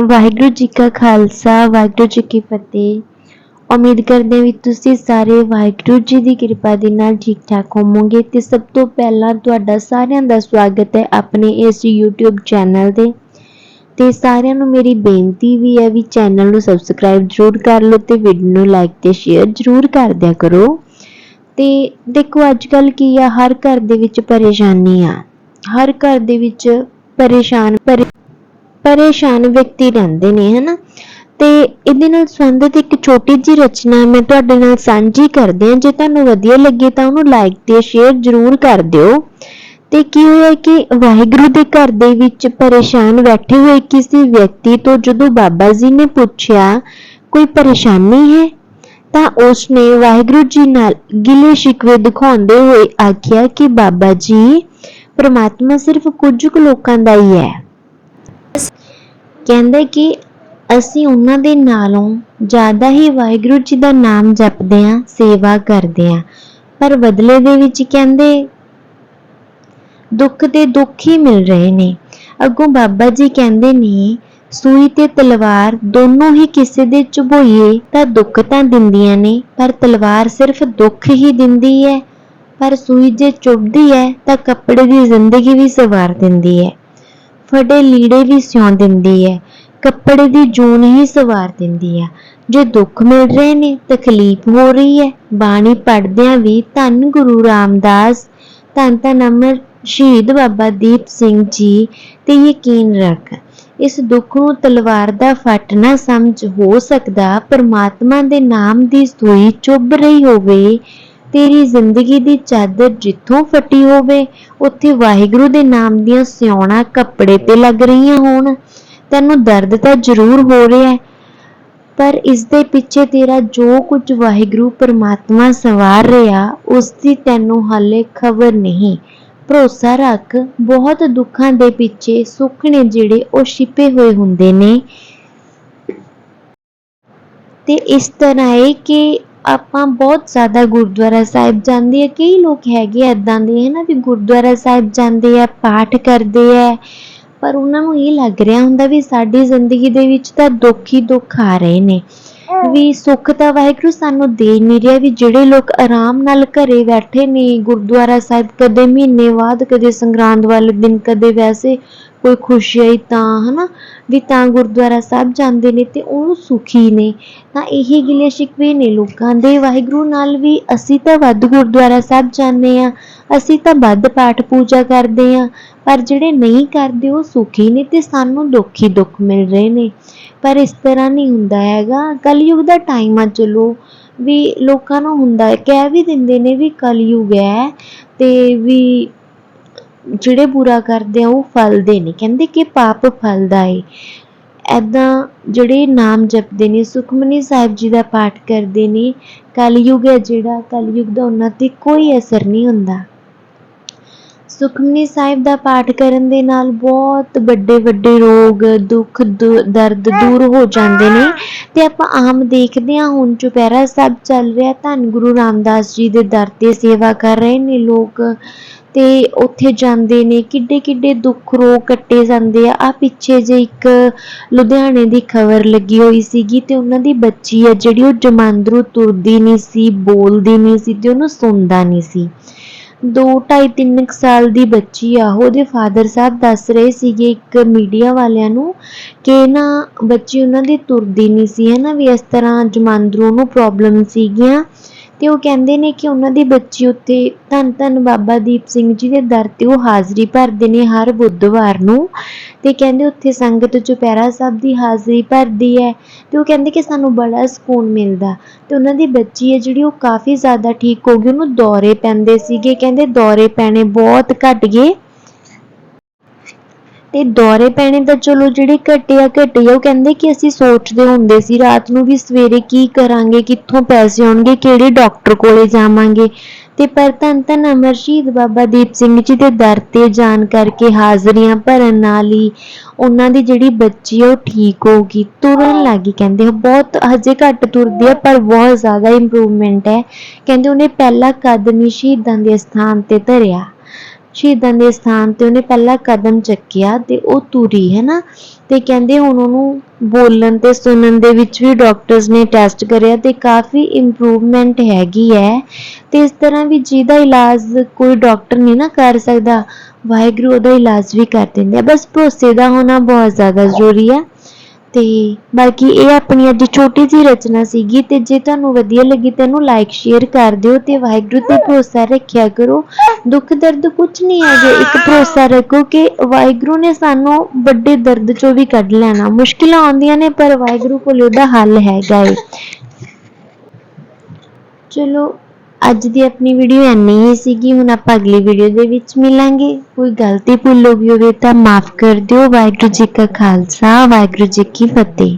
ਵਾਹਿਗੁਰੂ ਜੀ ਕਾ ਖਾਲਸਾ, ਵਾਹਿਗੁਰੂ ਜੀ ਕੀ ਫਤਿਹ। ਉਮੀਦ ਕਰਦੇ ਹਾਂ ਵੀ ਤੁਸੀਂ ਸਾਰੇ ਵਾਹਿਗੁਰੂ ਜੀ ਦੀ ਕਿਰਪਾ ਦੇ ਨਾਲ ਠੀਕ ਠਾਕ ਹੋਵੋਗੇ ਤੇ ਸਭ ਤੋਂ ਪਹਿਲਾਂ ਤੁਹਾਡਾ ਸਾਰਿਆਂ ਦਾ ਸਵਾਗਤ ਹੈ ਆਪਣੇ ਇਸ YouTube ਚੈਨਲ ਤੇ। ਤੇ ਸਾਰਿਆਂ ਨੂੰ ਮੇਰੀ ਬੇਨਤੀ ਵੀ ਹੈ ਵੀ ਚੈਨਲ ਨੂੰ ਸਬਸਕ੍ਰਾਈਬ ਜ਼ਰੂਰ ਕਰ ਲਓ ਤੇ ਵੀਡੀਓ ਨੂੰ ਲਾਈਕ ਤੇ ਸ਼ੇਅਰ ਜ਼ਰੂਰ ਕਰ ਦਿਆ ਕਰੋ। ਤੇ ਦੇਖੋ ਅੱਜ ਕੱਲ ਕੀ ਆ, ਹਰ ਘਰ ਦੇ ਵਿੱਚ ਪਰੇਸ਼ਾਨੀ ਆ। ਹਰ ਘਰ ਦੇ ਵਿੱਚ ਪਰੇਸ਼ਾਨ, ਪਰੇ ਪਰੇਸ਼ਾਨ ਵਿਅਕਤੀ ਰਹਿੰਦੇ ਨੇ, ਹਨਾ? ਤੇ ਇਹਦੇ ਨਾਲ ਸੰਬੰਧਿਤ ਇੱਕ ਛੋਟੀ ਜਿਹੀ ਰਚਨਾ ਮੈਂ ਤੁਹਾਡੇ ਨਾਲ ਸਾਂਝੀ ਕਰਦੇ ਹਾਂ। ਜੇ ਤੁਹਾਨੂੰ ਵਧੀਆ ਲੱਗੇ ਤਾਂ ਉਹਨੂੰ ਲਾਈਕ ਤੇ ਸ਼ੇਅਰ ਜ਼ਰੂਰ ਕਰ ਦਿਓ। ਤੇ ਕੀ ਹੋਇਆ ਕਿ ਵਾਹਿਗੁਰੂ ਦੇ ਘਰ ਦੇ ਵਿੱਚ ਪਰੇਸ਼ਾਨ ਬੈਠੇ ਹੋਏ ਕਿਸੇ ਵਿਅਕਤੀ ਤੋਂ ਜਦੋਂ ਬਾਬਾ ਜੀ ਨੇ ਪੁੱਛਿਆ, ਕੋਈ ਪਰੇਸ਼ਾਨੀ ਹੈ? ਤਾਂ ਉਸ ਨੇ ਵਾਹਿਗੁਰੂ ਜੀ ਨਾਲ ਗਿਲੇ ਸ਼ਿਕਵੇ ਦਿਖਾਉਂਦੇ ਹੋਏ ਆਖਿਆ ਕਿ ਬਾਬਾ ਜੀ, ਪਰਮਾਤਮਾ ਸਿਰਫ ਕੁਝ ਕੁ ਲੋਕਾਂ ਦਾ ਹੀ ਹੈ। ਕਹਿੰਦੇ ਕਿ ਅਸੀਂ ਉਹਨਾਂ ਦੇ ਨਾਲੋਂ ਜ਼ਿਆਦਾ ਹੀ ਵਾਹਿਗੁਰੂ ਜੀ ਦਾ ਨਾਮ ਜਪਦੇ ਆਂ ਸੇਵਾ ਕਰਦੇ ਆਂ ਪਰ ਬਦਲੇ ਦੇ ਵਿੱਚ ਕਹਿੰਦੇ, ਦੁੱਖ ਤੇ ਦੁੱਖ ਹੀ ਮਿਲ ਰਹੇ ਨੇ। ਅੱਗੋਂ ਬਾਬਾ ਜੀ ਕਹਿੰਦੇ ਨੇ, ਸੂਈ ਤੇ ਤਲਵਾਰ ਦੋਨੋਂ ਹੀ ਕਿਸੇ ਦੇ ਚੁਭੋਈਏ ਤਾਂ ਦੁੱਖ ਤਾਂ ਦਿੰਦੀਆਂ ਨੇ, ਪਰ ਤਲਵਾਰ ਸਿਰਫ ਦੁੱਖ ਹੀ ਦਿੰਦੀ ਹੈ। ਪਰ ਸੂਈ ਜੇ ਚੁੱਭਦੀ ਹੈ ਤਾਂ ਕੱਪੜੇ ਦੀ ਜ਼ਿੰਦਗੀ ਵੀ ਸਵਾਰ ਦਿੰਦੀ ਹੈ। ਫੜੇ ਲੀੜੇ ਵੀ ਸਿਉਂ ਦਿੰਦੀ ਹੈ ਕੱਪੜੇ ਦੀ ਜੂਨ ਹੀ ਸਵਾਰ ਦਿੰਦੀ ਹੈ ਜੇ ਦੁੱਖ ਮਿਲ ਰਹੇ ਨੇ, ਤਕਲੀਫ ਹੋ ਰਹੀ ਹੈ ਬਾਣੀ ਪੜ੍ਹਦਿਆਂ ਵੀ ਧੰਨ ਗੁਰੂ ਰਾਮਦਾਸ। ਧੰਨ ਧੰਨ ਅਮਰ ਸ਼ਹੀਦ ਬਾਬਾ ਦੀਪ ਸਿੰਘ ਜੀ ਤੇ ਯਕੀਨ ਰੱਖ, ਇਸ ਦੁੱਖ ਨੂੰ ਤਲਵਾਰ ਦਾ ਫੱਟ ਨਾ ਸਮਝ ਹੋ ਸਕਦਾ, ਪਰਮਾਤਮਾ ਦੇ ਨਾਮ ਦੀ ਸੂਈ ਚੁੱਭ ਰਹੀ ਹੋਵੇ ਤੇਰੀ ਜ਼ਿੰਦਗੀ ਦੀ ਚਾਦਰ ਜਿੱਥੋਂ ਫਟੀ ਹੋਵੇ, ਉੱਥੇ ਵਾਹਿਗੁਰੂ ਦੇ ਨਾਮ ਦੀਆਂ ਸਿਉਣਾ ਕੱਪੜੇ ਤੇ ਲੱਗ ਰਹੀਆਂ ਹੋਣ। ਤੈਨੂੰ ਦਰਦ ਤਾਂ ਜ਼ਰੂਰ ਹੋ ਰਿਹਾ ਹੈ, ਪਰ ਇਸ ਦੇ ਪਿੱਛੇ ਤੇਰਾ ਜੋ ਕੁਝ ਵਾਹਿਗੁਰੂ ਪਰਮਾਤਮਾ ਸਵਾਰ ਰਿਹਾ, ਉਸ ਦੀ ਤੈਨੂੰ ਹਾਲੇ ਖਬਰ ਨਹੀਂ। ਭਰੋਸਾ ਰੱਖ, ਬਹੁਤ ਦੁੱਖਾਂ ਦੇ ਪਿੱਛੇ ਸੁੱਖ ਨੇ ਜਿਹੜੇ ਉਹ ਛਿਪੇ ਹੋਏ ਹੁੰਦੇ ਨੇ। ਤੇ ਇਸ ਤਰ੍ਹਾਂ ਹੈ ਕਿ ਆਪਾਂ ਬਹੁਤ ਜ਼ਿਆਦਾ ਗੁਰਦੁਆਰਾ ਸਾਹਿਬ ਜਾਂਦੇ ਆ ਕਈ ਲੋਕ ਹੈਗੇ ਐਦਾਂ ਦੇ ਹਨਾ ਵੀ ਗੁਰਦੁਆਰਾ ਸਾਹਿਬ ਜਾਂਦੇ ਆ ਪਾਠ ਕਰਦੇ ਆ ਪਰ ਉਹਨਾਂ ਨੂੰ ਇਹ ਲੱਗ ਰਿਹਾ ਹੁੰਦਾ ਵੀ ਸਾਡੀ ਜ਼ਿੰਦਗੀ ਦੇ ਵਿੱਚ ਤਾਂ ਦੁੱਖ ਹੀ ਦੁੱਖ ਆ ਰਹੇ ਨੇ। ਵੀ ਸੁੱਖ ਤਾਂ ਵਾਹਿਗੁਰੂ ਸਾਨੂੰ ਦੇ ਨਹੀਂ ਰਿਹਾ ਵੀ ਜਿਹੜੇ ਲੋਕ ਆਰਾਮ ਨਾਲ ਘਰੇ ਬੈਠੇ ਨੇ ਗੁਰਦੁਆਰਾ ਸਾਹਿਬ ਕਦੇ ਮਹੀਨੇ ਬਾਅਦ ਕਦੇ ਸੰਗਰਾਂਦ ਵਾਲੇ ਦਿਨ ਕਦੇ ਵੈਸੇ ਕੋਈ ਖੁਸ਼ ਆਈ ਤਾਂ, ਹਨਾ? ਵੀ ਤਾਂ ਗੁਰਦੁਆਰਾ ਸਾਹਿਬ ਜਾਂਦੇ ਨੇ ਤੇ ਉਹ ਸੁਖੀ ਨੇ। ਤਾਂ ਇਹੀ ਗਿਲੇ ਸ਼ਿਕਵੇ ਨੇ ਲੋਕਾਂ ਦੇ। ਵਾਹਿਗੁਰੂ ਨਾਲ ਵੀ ਅਸੀਂ ਤਾਂ ਵੱਧ ਗੁਰਦੁਆਰਾ ਸਾਹਿਬ ਜਾਂਦੇ ਆ ਅਸੀਂ ਤਾਂ ਵੱਧ ਪਾਠ ਪੂਜਾ ਕਰਦੇ ਆ ਪਰ ਜਿਹੜੇ ਨਹੀਂ ਕਰਦੇ, ਉਹ ਸੁਖੀ ਨੇ ਤੇ ਸਾਨੂੰ ਦੁੱਖ ਹੀ ਦੁੱਖ ਮਿਲ ਰਹੇ ਨੇ। ਪਰ ਇਸ ਤਰ੍ਹਾਂ ਨਹੀਂ ਹੁੰਦਾ ਹੈਗਾ। ਕਲਯੁਗ ਦਾ ਟਾਈਮ ਆ, ਚਲੋ। ਵੀ ਲੋਕਾਂ ਨੂੰ ਹੁੰਦਾ ਹੈ, ਕਹਿ ਵੀ ਦਿੰਦੇ ਨੇ ਵੀ ਕਲਯੁਗ ਹੈ ਤੇ ਵੀ ਜਿਹੜੇ ਬੁਰਾ ਕਰਦੇ ਆ, ਉਹ ਫਲਦੇ ਨੇ। ਕਹਿੰਦੇ ਕਿ ਪਾਪ ਫਲਦਾ ਏ। ਐਦਾਂ ਜਿਹੜੇ ਨਾਮ ਜਪਦੇ ਨੇ, ਸੁਖਮਨੀ ਸਾਹਿਬ ਜੀ ਦਾ ਪਾਠ ਕਰਦੇ ਨੇ, ਕਲਯੁਗ ਹੈ ਜਿਹੜਾ, ਕਲਯੁਗ ਦਾ ਉਹਨਾਂ ਤੇ ਕੋਈ ਅਸਰ ਨਹੀਂ ਹੁੰਦਾ। ਸੁਖਮਨੀ ਸਾਹਿਬ ਦਾ ਪਾਠ ਕਰਨ ਦੇ ਨਾਲ ਬਹੁਤ ਵੱਡੇ ਵੱਡੇ ਰੋਗ, ਦੁੱਖ, ਦੁ- ਦਰਦ ਦੂਰ ਹੋ ਜਾਂਦੇ ਨੇ। ਤੇ ਆਪਾਂ ਆਮ ਦੇਖਦੇ ਹਾਂ, ਹੁਣ ਚੁਪਹਿਰਾ ਸਾਹਿਬ ਚੱਲ ਰਿਹਾ, ਧੰਨ ਗੁਰੂ ਰਾਮਦਾਸ ਜੀ ਦੇ ਦਰ ਤੇ ਸੇਵਾ ਕਰ ਰਹੇ ਨੇ ਲੋਕ। ਤੇ ਉੱਥੇ ਜਾਂਦੇ ਨੇ, ਕਿੱਡੇ ਕਿੱਡੇ ਦੁੱਖ ਰੋਗ ਕੱਟੇ ਜਾਂਦੇ ਆ। ਆ ਪਿੱਛੇ ਜੇ ਇੱਕ ਲੁਧਿਆਣੇ ਦੀ ਖਬਰ ਲੱਗੀ ਹੋਈ ਸੀਗੀ ਤੇ ਉਹਨਾਂ ਦੀ ਬੱਚੀ ਆ ਜਿਹੜੀ, ਉਹ ਜਮਾਂਦਰੂ ਤੁਰਦੀ ਨਹੀਂ ਸੀ, ਬੋਲਦੀ ਨਹੀਂ ਸੀ ਤੇ ਉਹਨੂੰ ਸੁਣਦਾ ਨਹੀਂ ਸੀ। ਦੋ ਢਾਈ ਤਿੰਨ ਕੁ ਸਾਲ ਦੀ ਬੱਚੀ ਆ ਉਹ, ਉਹਦੇ ਫਾਦਰ ਸਾਹਿਬ ਦੱਸ ਰਹੇ ਸੀਗੇ ਇੱਕ ਮੀਡੀਆ ਵਾਲਿਆਂ ਨੂੰ ਕਿ ਨਾ ਬੱਚੀ ਉਹਨਾਂ ਦੀ ਤੁਰਦੀ ਨਹੀਂ ਸੀ ਹੈ ਨਾ ਵੀ ਇਸ ਤਰ੍ਹਾਂ ਜਮਾਂਦਰੂ ਨੂੰ ਪ੍ਰੋਬਲਮ ਸੀਗੀਆਂ। ਤੇ ਉਹ ਕਹਿੰਦੇ ਨੇ ਕਿ ਉਹਨਾਂ ਦੀ ਬੱਚੀ ਉੱਥੇ ਧੰਨ ਧੰਨ ਬਾਬਾ ਦੀਪ ਸਿੰਘ ਜੀ ਦੇ ਦਰ ਤੇ ਉਹ ਹਾਜ਼ਰੀ ਭਰਦੇ ਨੇ ਹਰ ਬੁੱਧਵਾਰ ਨੂੰ ਤੇ ਕਹਿੰਦੇ ਉੱਥੇ ਸੰਗਤ ਚੁਪਹਿਰਾ ਸਾਹਿਬ ਦੀ ਹਾਜ਼ਰੀ ਭਰਦੀ ਹੈ ਤੇ ਉਹ ਕਹਿੰਦੇ ਕਿ ਸਾਨੂੰ ਬੜਾ ਸਕੂਨ ਮਿਲਦਾ ਤੇ ਉਹਨਾਂ ਦੀ ਬੱਚੀ ਹੈ ਜਿਹੜੀ ਉਹ ਕਾਫੀ ਜ਼ਿਆਦਾ ਠੀਕ ਹੋ ਗਈ, ਉਹਨੂੰ ਦੌਰੇ ਪੈਂਦੇ ਸੀਗੇ, ਕਹਿੰਦੇ ਦੌਰੇ ਪੈਣੇ ਬਹੁਤ ਘਟ ਗਏ। ਤੇ ਦੌਰੇ ਪੈਣੇ ਤਾਂ ਚਲੋ ਜਿਹੜੇ ਘਟੇ ਆ ਘਟੇ ਆ ਉਹ ਕਹਿੰਦੇ ਕਿ ਅਸੀਂ ਸੋਚਦੇ ਹੁੰਦੇ ਸੀ ਰਾਤ ਨੂੰ ਵੀ ਸਵੇਰੇ ਕੀ ਕਰਾਂਗੇ, ਕਿੱਥੋਂ ਪੈਸੇ ਆਉਣਗੇ, ਕਿਹੜੇ ਡਾਕਟਰ ਕੋਲੇ ਜਾਵਾਂਗੇ। ਤੇ ਪਰ ਧੰਨ ਧੰਨ ਅਮਰ ਸ਼ਹੀਦ ਬਾਬਾ ਦੀਪ ਸਿੰਘ ਜੀ ਦੇ ਦਰ ਤੇ ਜਾਣ ਕਰਕੇ ਹਾਜ਼ਰੀਆਂ ਭਰਨ ਨਾਲ ਹੀ ਉਹਨਾਂ ਦੀ ਜਿਹੜੀ ਬੱਚੀ ਆ, ਉਹ ਠੀਕ ਹੋ ਗਈ। ਤੁਰਨ ਲੱਗੀ ਕਹਿੰਦੇ। ਉਹ ਬਹੁਤ ਹਜੇ ਘੱਟ ਤੁਰਦੀ ਆ, ਪਰ ਬਹੁਤ ਜ਼ਿਆਦਾ ਇੰਪਰੂਵਮੈਂਟ ਹੈ। ਕਹਿੰਦੇ ਉਹਨੇ ਪਹਿਲਾ ਕਦਮ ਹੀ ਸ਼ਹੀਦਾਂ ਦੇ ਸਥਾਨ ਤੇ ਧਰਿਆ। ਸ਼ਹੀਦਾਂ ਦੇ ਸਥਾਨ ਤੇ ਉਹਨੇ ਪਹਿਲਾ ਕਦਮ ਚੱਕਿਆ ਤੇ ਉਹ ਤੁਰੀ ਹੈ ਨਾ ਤੇ ਕਹਿੰਦੇ ਹੁਣ ਉਹਨੂੰ ਬੋਲਣ ਤੇ ਸੁਣਨ ਦੇ ਵਿੱਚ ਵੀ ਡਾਕਟਰਸ ਨੇ ਟੈਸਟ ਕਰਿਆ ਤੇ ਕਾਫੀ ਇੰਪਰੂਵਮੈਂਟ ਹੈਗੀ ਹੈ ਤੇ ਇਸ ਤਰ੍ਹਾਂ ਵੀ ਜਿਹਦਾ ਇਲਾਜ ਕੋਈ ਡਾਕਟਰ ਨਹੀਂ ਨਾ ਕਰ ਸਕਦਾ, ਵਾਹਿਗੁਰੂ ਉਹਦਾ ਇਲਾਜ ਵੀ ਕਰ ਦਿੰਦੇ ਆ। ਬਸ ਭਰੋਸੇ ਦਾ ਹੋਣਾ ਬਹੁਤ ਜ਼ਿਆਦਾ ਜ਼ਰੂਰੀ ਹੈ ਤੇ ਬਾਕੀ ਇਹ ਆਪਣੀ ਅੱਜ ਛੋਟੀ ਜਿਹੀ ਰਚਨਾ ਸੀਗੀ ਤੇ ਜੇ ਤੁਹਾਨੂੰ ਵਧੀਆ ਲੱਗੀ ਤਾਂ ਇਹਨੂੰ ਲਾਈਕ ਸ਼ੇਅਰ ਕਰ ਦਿਓ ਤੇ ਵਾਹਿਗੁਰੂ ਤੇ ਭਰੋਸਾ ਰੱਖਿਆ ਕਰੋ। ਦੁੱਖ ਦਰਦ ਕੁਝ ਨਹੀਂ ਹੈਗੇ, ਇੱਕ ਭਰੋਸਾ ਰੱਖੋ ਕਿ ਵਾਹਿਗੁਰੂ ਨੇ ਸਾਨੂੰ ਵੱਡੇ ਦਰਦ ਚੋਂ ਵੀ ਕੱਢ ਲੈਣਾ। ਮੁਸ਼ਕਿਲਾਂ ਆਉਂਦੀਆਂ ਨੇ, ਪਰ ਵਾਹਿਗੁਰੂ ਕੋਲ ਉਹਦਾ ਹੱਲ ਹੈਗਾ ਏ। ਚਲੋ ਅੱਜ ਦੀ ਆਪਣੀ ਵੀਡੀਓ ਇੰਨੀ ਹੀ ਸੀਗੀ, ਹੁਣ ਆਪਾਂ ਅਗਲੀ ਵੀਡੀਓ ਦੇ ਵਿੱਚ ਮਿਲਾਂਗੇ। ਕੋਈ ਗਲਤੀ ਭੁੱਲ ਹੋ ਗਈ ਹੋਵੇ ਤਾਂ ਮਾਫ ਕਰ ਦਿਓ। ਵਾਹਿਗੁਰੂ ਜੀ ਕਾ ਖਾਲਸਾ, ਵਾਹਿਗੁਰੂ ਜੀ ਕੀ ਫਤਿਹ।